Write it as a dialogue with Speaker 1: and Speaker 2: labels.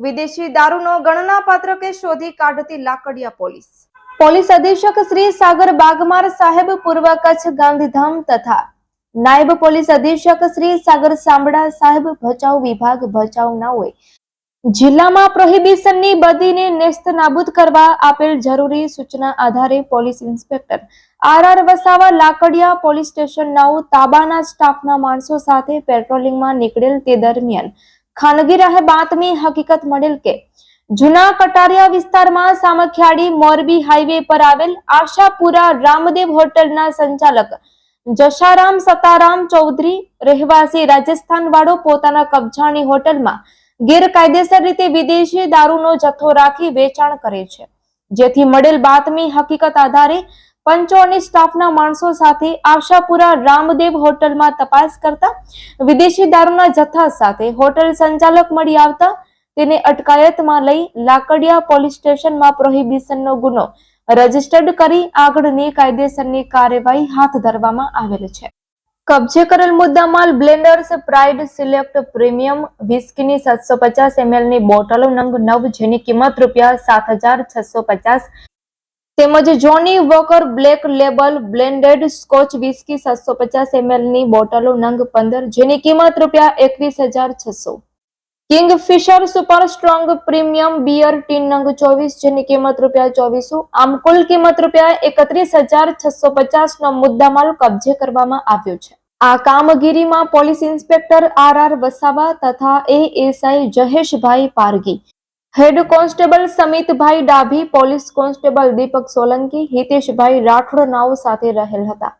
Speaker 1: વિદેશી દારૂનો ગણનાપાત્ર કે શોધી કાઢતી લાકડિયા પોલીસ. પોલીસ અધિક્ષક શ્રી સાગર બાગમાર સાહેબ પૂર્વ કચ્છ ગાંધીધામ તથા નાયબ પોલીસ અધિક્ષક શ્રી સાગર સાંભળા સાહેબ ભચાઉ વિભાગ ભચાઉ નાઓએ જિલ્લામાં પ્રોહિબિશનની બદીને નેસ્ત નાબૂદ કરવા આપેલ જરૂરી સૂચના આધારે police inspector R R Vasava Lakadiya police station નાઓ તાબાના સ્ટાફના માણસો સાથે પેટ્રોલિંગમાં નીકળેલ તે દરમિયાન ખાનગી રાહે બાતમી હકીકત મળેલ કે જૂના કટારિયા વિસ્તારમાં સામખિયાળી મોરબી હાઈવે પર આવેલ આશાપુરા રામદેવ હોટલના સંચાલક જશારામ સતારામ ચૌધરી રહેવાસી રાજસ્થાન વાળો પોતાના કબજાની હોટલમાં ગેરકાયદેસર રીતે વિદેશી દારૂનો જથ્થો રાખી વેચાણ કરે છે. જેથી મળેલ બાતમી હકીકત આધારે પંચો અને સ્ટાફના માણસો સાથે આશાપુરા રામદેવ હોટલમાં તપાસ કરતા વિદેશી દારૂના જથ્થા સાથે હોટલ સંચાલક મળી આવતા તેને અટકાયતમાં લઈ લાકડિયા પોલીસ સ્ટેશનમાં પ્રોહિબિશનનો ગુનો રજીસ્ટર્ડ કરી આગળની કાયદેસરની કાર્યવાહી હાથ ધરવામાં આવેલ છે. કબજે કરેલ મુદ્દામાલ બ્લેન્ડર્સ પ્રાઇડ સિલેક્ટ પ્રીમિયમ વિસ્કીની સાતસો પચાસની બોટલો નંગ નવ જેની કિંમત રૂપિયા સાત હજાર છસો પચાસ તેમજ Johnnie Walker Black Label blended Scotch whisky સાતસો પચાસની બોટલો નંગ પંદર, જેની કિંમત રૂપિયા એકવીસ હજાર છસો. Kingfisher super strong premium beer tin નંગ ચોવીસ, જેની કિંમત રૂપિયા ચોવીસો. આમ કુલ કિંમત રૂપિયા એકત્રીસ હજાર છસો પચાસ નો મુદ્દામાલ કબજે કરવામાં આવ્યો છે. આ કામગીરીમાં police inspector R R Vasava તથા ASI Jaheshbhai Pargi head constable Samitbhai Dabhi police constable Deepak Solanki Hiteshbhai Rathod નાવ સાથે રહેલ હતા.